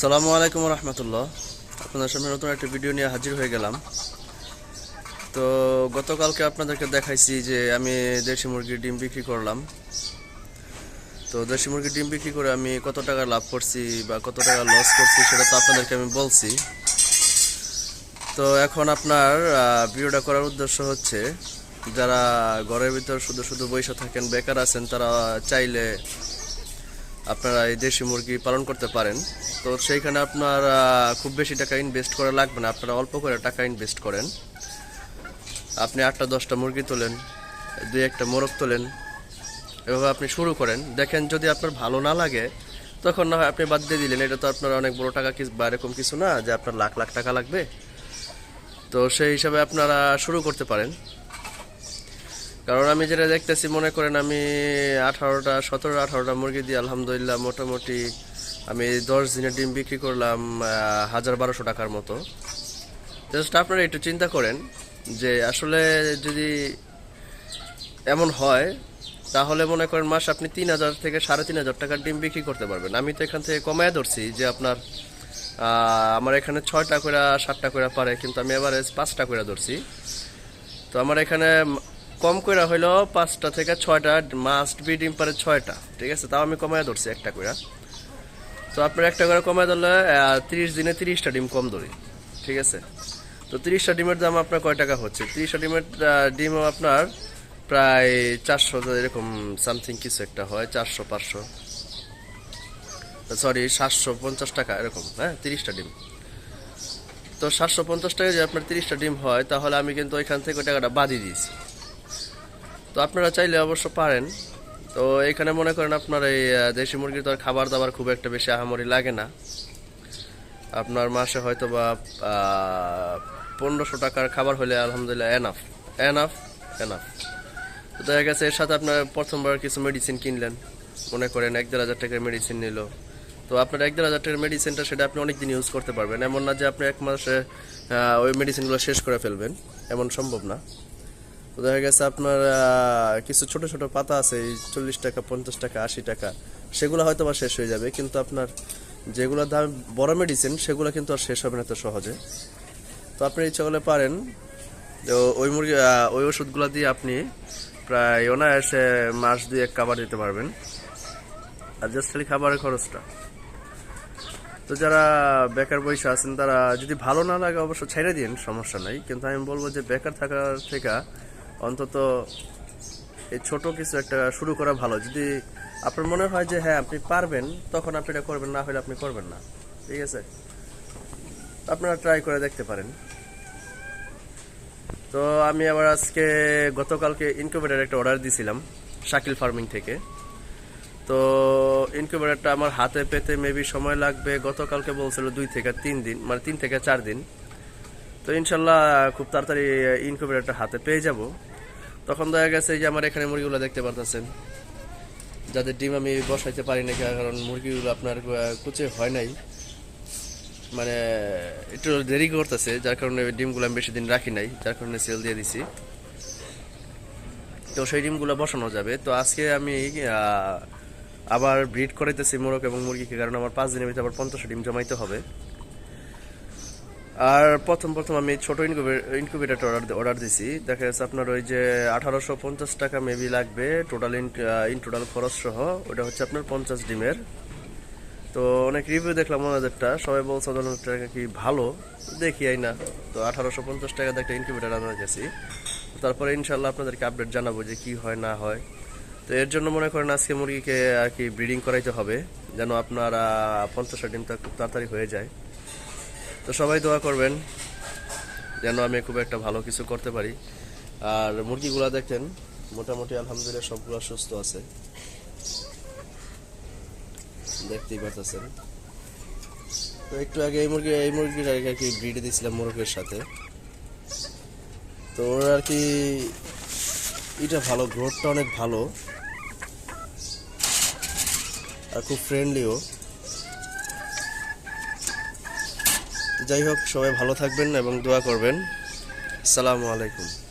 সালামু আলাইকুম রহমতুল্লাহ। আপনাদের সামনে নতুন একটা ভিডিও নিয়ে হাজির হয়ে গেলাম। তো গতকালকে আপনাদেরকে দেখাইছি যে আমি দেশি মুরগির ডিম বিক্রি করলাম। তো দেশি মুরগির ডিম বিক্রি করে আমি কত টাকা লাভ করছি বা কত টাকা লস করছি সেটা তো আপনাদেরকে আমি বলছি। তো এখন আপনার ভিডিওটা করার উদ্দেশ্য হচ্ছে, যারা ঘরের ভিতর শুধু শুধু বসে থাকেন, বেকার আছেন, তারা চাইলে আপনারা এই দেশি মুরগি পালন করতে পারেন। তো সেইখানে আপনার খুব বেশি টাকা ইনভেস্ট করা লাগবে না। আপনারা অল্প করে টাকা ইনভেস্ট করেন। আপনি আটটা, দশটা মুরগি তোলেন, দুই একটা মোরগ তোলেন, এভাবে আপনি শুরু করেন। দেখেন যদি আপনার ভালো না লাগে, তখন না হয় আপনি বাদ দিয়ে দিলেন। এটা তো আপনার অনেক বড় টাকা কি- বা এরকম কিছু না, যে আপনার লাখ লাখ টাকা লাগবে। তো সেই হিসাবে আপনারা শুরু করতে পারেন। কারণ আমি যেটা দেখতেছি, মনে করেন আমি আঠারোটা সতেরো আঠারোটা মুরগি দিয়ে আলহামদুলিল্লাহ মোটামুটি আমি দশ দিনের ডিম বিক্রি করলাম হাজার বারোশো টাকার মতো। জাস্ট আপনারা একটু চিন্তা করেন যে আসলে যদি এমন হয়, তাহলে মনে করেন মাস আপনি তিন হাজার থেকে সাড়ে তিন হাজার টাকার ডিম বিক্রি করতে পারবেন। আমি তো এখান থেকে কমায় ধরছি যে আপনার আমার এখানে ছয়টা করে সাতটা করে পারে, কিন্তু আমি এভারেজ পাঁচটা করে ধরছি। তো আমার এখানে কম করে হইল পাঁচটা থেকে ছয়টা মাস্ট বি ডিম পারে ছয়টা, ঠিক আছে? তাও আমি কমায় ধরছি একটা করে তো আপনার একটা করে কমায় ধরলে তিরিশ দিনে তিরিশটা ডিম কম ধরি। ঠিক আছে? তো তিরিশটা ডিমের দাম আপনার কয় টাকা হচ্ছে? তিরিশটা ডিমের ডিম আপনার প্রায় চারশো, এরকম সামথিং কিছু একটা হয়, চারশো, পাঁচশো। সরি সাতশো পঞ্চাশ টাকা, এরকম হ্যাঁ? তিরিশটা ডিম। তো সাতশো পঞ্চাশ টাকা যদি আপনার তিরিশটা ডিম হয়, তাহলে আমি কিন্তু ওইখান থেকে টাকাটা বাদই দিয়েছি। তো আপনারা চাইলে অবশ্য পারেন। তো এখানে মনে করেন আপনার এই দেশি মুরগির তো আর খাবার দাবার খুব একটা বেশি আহামরি লাগে না। আপনার মাসে হয়তো বা পনেরোশো টাকার খাবার হলে আলহামদুলিল্লাহ এনাফ এনাফ এনাফ তো দেখা গেছে এর সাথে আপনার প্রথমবার কিছু মেডিসিন কিনলেন। মনে করেন এক দেড় হাজার টাকার মেডিসিন নিল। তো আপনার এক দেড় হাজার টাকার মেডিসিনটা সেটা আপনি অনেক দিন ইউজ করতে পারবেন। এমন না যে আপনি এক মাসে ওই মেডিসিনগুলো শেষ করে ফেলবেন। এমন সম্ভব না। তো দেখা গেছে আপনার কিছু ছোট ছোট পাতা আছে, এই চল্লিশ টাকা, পঞ্চাশ টাকা, আশি টাকা, সেগুলো হয়তো বা শেষ হয়ে যাবে, কিন্তু আপনার যেগুলো দাম, বড় মেডিসিন সেগুলো কিন্তু আর শেষ হবে না তো সহজে। তো আপনি ইচ্ছা করলে পারেন ওই মুরগি ওই ওষুধগুলো দিয়ে আপনি প্রায় অনায়াসে মাস দিয়ে এক কাবার দিতে পারবেন। আর জাস্ট খালি খাবারের খরচটা। তো যারা বেকার বসে আছেন, তারা যদি ভালো না লাগে, অবশ্য ছেড়ে দিন সমস্যা নাই। কিন্তু আমি বলব যে বেকার থাকার থেকে অন্তত এই ছোট কিছু একটা শুরু করা ভালো। যদি আপনার মনে হয় যে হ্যাঁ আপনি পারবেন, তখন আপনি এটা করবেন, না হলে আপনি করবেন না। ঠিক আছে? আপনারা ট্রাই করে দেখতে পারেন। তো আমি আবার আজকে গতকালকে ইনকিউবেটার একটা অর্ডার দিয়েছিলাম শাকিল ফার্মিং থেকে। তো ইনকিউবেটারটা আমার হাতে পেতে মেবি সময় লাগবে, গতকালকে বলছিল দুই থেকে তিন দিন মানে তিন থেকে চার দিন। তো ইনশাল্লাহ খুব তাড়াতাড়ি ইনকিউবেটারটা হাতে পেয়ে যাব। তখন দেখা গেছে যে আমার এখানে মুরগিগুলো দেখতে পারতেছেন। যাদের ডিম আমি বসাইতে পারি না কারণ মুরগিগুলো আপনার কুচে হয় নাই। মানে একটু দেরি করতেছে, যার কারণে ডিমগুলো আমি বেশি দিন রাখি নাই, যার কারণে সেল দিয়ে দিছি। তো সেই ডিমগুলো বসানো যাবে। তো আজকে আমি আবার ব্রিড করাইতেছি মোরগ এবং মুরগিকে, কারণ আমার পাঁচ দিনের ভিতরে আবার পঞ্চাশ ডিম জমাইতে হবে। আর প্রথম প্রথম আমি ছোট ইনকিউবেটার অর্ডার অর্ডার দিছি। দেখা যাচ্ছে আপনার ওই যে আঠারোশো পঞ্চাশ টাকা মেবি লাগবে টোটাল ইন টোটাল খরচ সহ। ওটা হচ্ছে আপনার পঞ্চাশ ডিমের। তো অনেক রিভিউ দেখলাম ওনাদেরটা। সবাই বলছে, ওদের টাকা কি ভালো? দেখি, আই না। তো আঠারোশো পঞ্চাশ টাকা দিয়ে একটা ইনকিউবেটার আনা গেছি। তারপরে ইনশাল্লাহ আপনাদেরকে আপডেট জানাব যে কি হয়, না হয়। তো এর জন্য মনে করেন আজকে মুরগিকে আর কি ব্রিডিং করাইতে হবে, যেন আপনার পঞ্চাশটা খুব তাড়াতাড়ি হয়ে যায়। তো সবাই দোয়া করবেন যেন আমি খুব একটা ভালো কিছু করতে পারি। আর মুরগিগুলা দেখেন, মোটামুটি আলহামদুলিল্লাহ সবগুলো সুস্থ আছে। দেখতেই পাচ্ছেন তো একটু আগে এই মুরগি এই মুরগির আগে আর কি ব্রিড দিয়েছিলাম মোরগের সাথে। তো ওর আর কি এটা ভালো গ্রোথটা অনেক ভালো। আর খুব ফ্রেন্ডলিও যাই হোক সবাই ভালো থাকবেন এবং দোয়া করবেন। আসসালামু আলাইকুম।